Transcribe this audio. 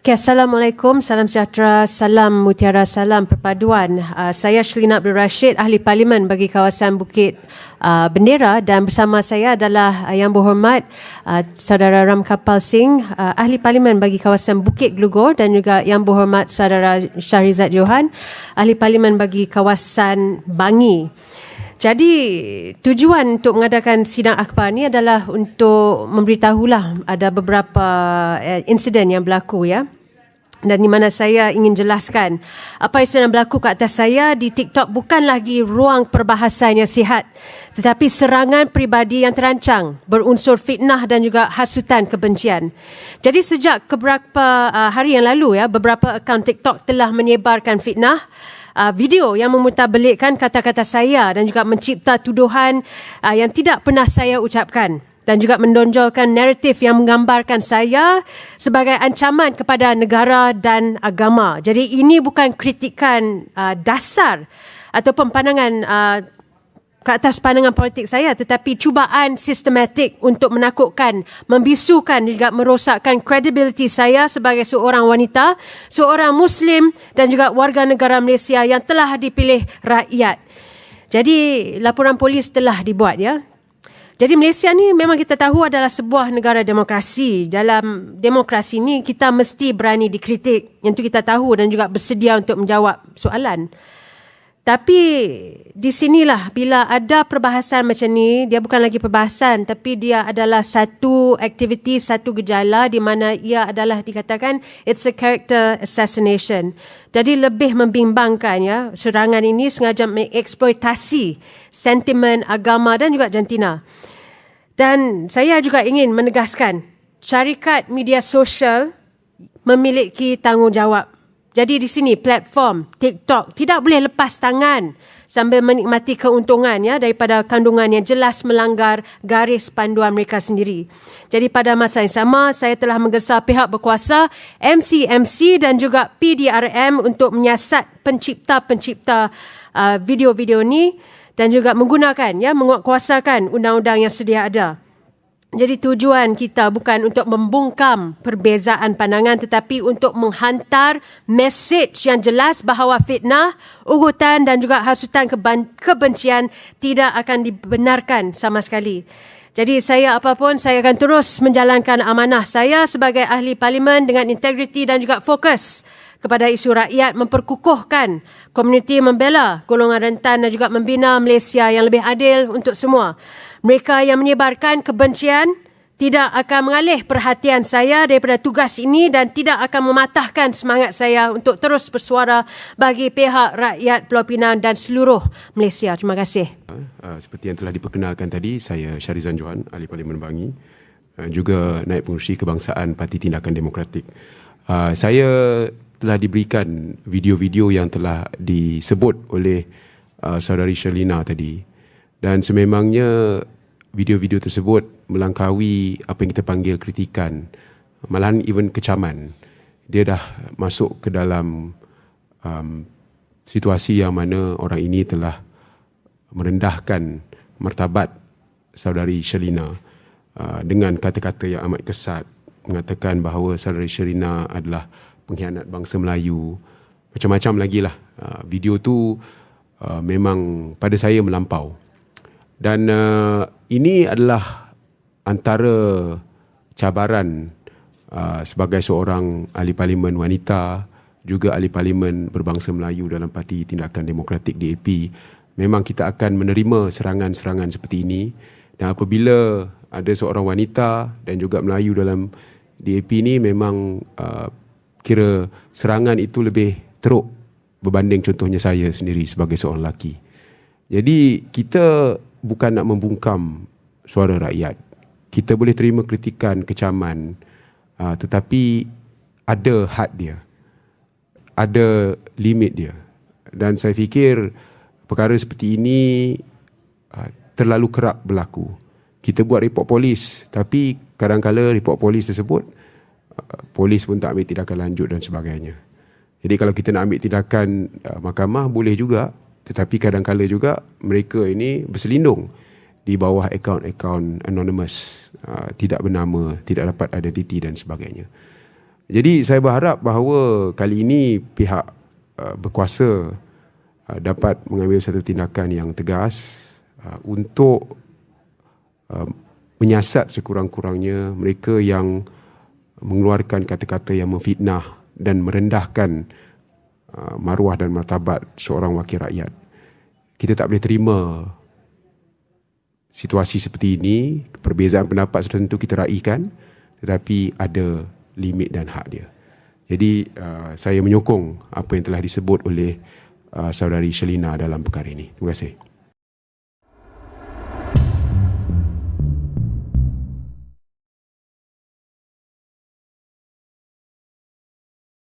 Okay, Assalamualaikum, salam sejahtera, salam mutiara, salam perpaduan. Uh, saya Shlina Abdul Rashid, Ahli Parlimen bagi kawasan Bukit uh, Bendera dan bersama saya adalah uh, Yang Berhormat uh, Saudara Ram Kapal Singh, uh, Ahli Parlimen bagi kawasan Bukit Glugor dan juga Yang Berhormat Saudara Syahrizat Johan, Ahli Parlimen bagi kawasan Bangi. Jadi tujuan untuk mengadakan sidang akhbar ni adalah untuk memberitahulah ada beberapa uh, insiden yang berlaku ya dan di mana saya ingin jelaskan apa yang sedang berlaku ke atas saya di TikTok bukan lagi ruang perbahasan yang sihat tetapi serangan peribadi yang terancang berunsur fitnah dan juga hasutan kebencian. Jadi sejak beberapa uh, hari yang lalu ya beberapa akaun TikTok telah menyebarkan fitnah uh, video yang memutarbelikkan kata-kata saya dan juga mencipta tuduhan uh, yang tidak pernah saya ucapkan dan juga mendonjolkan naratif yang menggambarkan saya sebagai ancaman kepada negara dan agama. Jadi ini bukan kritikan uh, dasar ataupun pandangan uh, ke atas pandangan politik saya tetapi cubaan sistematik untuk menakutkan, membisukan juga merosakkan kredibiliti saya sebagai seorang wanita, seorang muslim dan juga warga negara Malaysia yang telah dipilih rakyat. Jadi laporan polis telah dibuat ya. Jadi Malaysia ni memang kita tahu adalah sebuah negara demokrasi. Dalam demokrasi ni kita mesti berani dikritik. Yang tu kita tahu dan juga bersedia untuk menjawab soalan. Tapi di sinilah bila ada perbahasan macam ni, dia bukan lagi perbahasan tapi dia adalah satu aktiviti, satu gejala di mana ia adalah dikatakan it's a character assassination. Jadi lebih membimbangkan ya, serangan ini sengaja mengeksploitasi sentimen agama dan juga jantina. Dan saya juga ingin menegaskan syarikat media sosial memiliki tanggungjawab jadi di sini platform TikTok tidak boleh lepas tangan sambil menikmati keuntungan ya daripada kandungan yang jelas melanggar garis panduan mereka sendiri. Jadi pada masa yang sama saya telah menggesa pihak berkuasa MCMC dan juga PDRM untuk menyiasat pencipta-pencipta uh, video-video ni dan juga menggunakan ya menguatkuasakan undang-undang yang sedia ada. Jadi tujuan kita bukan untuk membungkam perbezaan pandangan tetapi untuk menghantar message yang jelas bahawa fitnah, ugutan dan juga hasutan kebencian tidak akan dibenarkan sama sekali. Jadi saya apapun saya akan terus menjalankan amanah saya sebagai ahli parlimen dengan integriti dan juga fokus kepada isu rakyat memperkukuhkan komuniti membela golongan rentan dan juga membina Malaysia yang lebih adil untuk semua. Mereka yang menyebarkan kebencian tidak akan mengalih perhatian saya daripada tugas ini dan tidak akan mematahkan semangat saya untuk terus bersuara bagi pihak rakyat Pulau Pinang dan seluruh Malaysia. Terima kasih. Uh, seperti yang telah diperkenalkan tadi, saya Syarizan Johan, Ahli Parlimen Bangi, uh, juga Naib Pengurusi Kebangsaan Parti Tindakan Demokratik. Uh, saya telah diberikan video-video yang telah disebut oleh uh, saudari Sherlina tadi. Dan sememangnya video-video tersebut melangkaui apa yang kita panggil kritikan malahan even kecaman. Dia dah masuk ke dalam um, situasi yang mana orang ini telah merendahkan martabat saudari Sherlina uh, dengan kata-kata yang amat kesat mengatakan bahawa saudari Sherlina adalah pengkhianat bangsa Melayu. Macam-macam lagi lah. Uh, video tu uh, memang pada saya melampau. Dan uh, ini adalah antara cabaran uh, sebagai seorang ahli parlimen wanita juga ahli parlimen berbangsa Melayu dalam Parti Tindakan Demokratik DAP memang kita akan menerima serangan-serangan seperti ini. Dan apabila ada seorang wanita dan juga Melayu dalam DAP ini memang uh, kira serangan itu lebih teruk berbanding contohnya saya sendiri sebagai seorang lelaki. Jadi kita bukan nak membungkam suara rakyat. Kita boleh terima kritikan, kecaman uh, tetapi ada had dia. Ada limit dia. Dan saya fikir perkara seperti ini uh, terlalu kerap berlaku. Kita buat report polis tapi kadang-kala report polis tersebut polis pun tak ambil tindakan lanjut dan sebagainya. Jadi kalau kita nak ambil tindakan uh, mahkamah boleh juga tetapi kadang-kala juga mereka ini berselindung di bawah akaun-akaun anonymous uh, tidak bernama, tidak dapat identiti dan sebagainya. Jadi saya berharap bahawa kali ini pihak uh, berkuasa uh, dapat mengambil satu tindakan yang tegas uh, untuk uh, menyiasat sekurang-kurangnya mereka yang mengeluarkan kata-kata yang memfitnah dan merendahkan uh, maruah dan martabat seorang wakil rakyat. Kita tak boleh terima situasi seperti ini, perbezaan pendapat tertentu kita raikan, tetapi ada limit dan hak dia. Jadi uh, saya menyokong apa yang telah disebut oleh uh, saudari Shelina dalam perkara ini. Terima kasih.